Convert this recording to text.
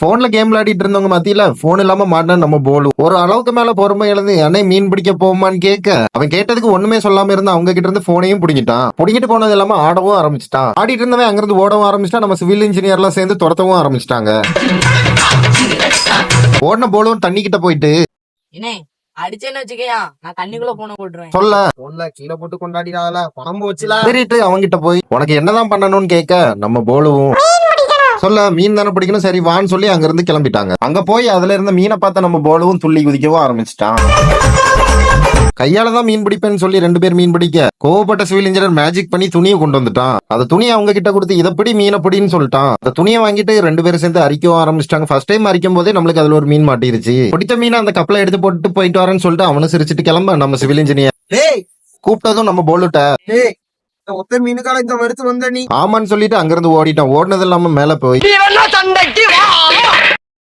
போன்ல கேம் விளையாடிட்டு இருந்தவங்க மத்தியில போன் இல்லாம மாட்டினா நம்ம போலு. ஒரு அளவுக்கு மேல பொறுமை இழந்து என்னை மீன் பிடிக்க போமான்னு கேட்க அவன் கேட்டதுக்கு ஒண்ணுமே சொல்லாம இருந்தா அவங்க கிட்ட இருந்து போனையும் பிடிங்கிட்டான். பிடிங்கிட்டு போனது இல்லாம ஆடவும் ஆரம்பிச்சிட்டான். ஆடிட்டு இருந்தவன் அங்கிருந்து ஓடவும் ஆரம்பிச்சிட்டா நம்ம சிவில் இன்ஜினியர் எல்லாம் சேர்ந்து துரத்தவும் ஆரம்பிச்சிட்டாங்க. ஓடின போலும் தண்ணி கிட்ட போயிட்டு என்ன அடிச்சேன்னு வச்சுக்கயா நான் தண்ணிக்குள்ள போன போட்டுருவேன். சொல்ல. போன்ல கீழே போட்டு கொண்டாடிடாதல பணம் போச்சுல. சரிட்டு அவங்கிட்ட போய் உனக்கு என்னதான் பண்ணணும்னு கேட்க நம்ம போலுவும். சொல்ல மீன் தானே பிடிக்கணும்? சரி வான்னு சொல்லி அங்க இருந்து கிளம்பிட்டாங்க. அங்க போய் அதுல இருந்த மீனை பார்த்த நம்ம போலவும் துள்ளி குதிக்கவும் ஆரம்பிச்சிட்டான். கையால தான் மீன் பிடிப்பேன்னு சொல்லி ரெண்டு பேர் மீன் பிடிக்க கோவப்பட்ட சிவில் இன்ஜினியர் மேஜிக் பண்ணி துணியை கொண்டு வந்துட்டான். அந்த துணியை அவங்க கிட்ட கொடுத்து இதை பிடி மீனை பிடின்னு சொல்லிட்டான். அந்த துணியை வாங்கிட்டு ரெண்டு பேரும் சேர்ந்து அரிக்கவும் ஆரம்பிச்சிட்டாங்க. ஃபர்ஸ்ட் டைம் அரிக்கும் போதே நம்மளுக்கு அதுல ஒரு மீன் மாட்டிருச்சு. பிடித்த மீனை அந்த கப்பலை எடுத்து போட்டு போயிட்டு வரேன்னு சொல்லிட்டு அவனும் சிரிச்சிட்டு கிளம்ப நம்ம சிவில் இன்ஜினியர் கூப்பிட்டதும் நம்ம போலுட்ட. ஒத்த மீனுக்கால இந்த வருத்து வந்த நீ? ஆமான்னு சொல்லிட்டு அங்கிருந்து ஓடிட்டான். ஓடினது இல்லாம மேல போய். சண்டைக்கு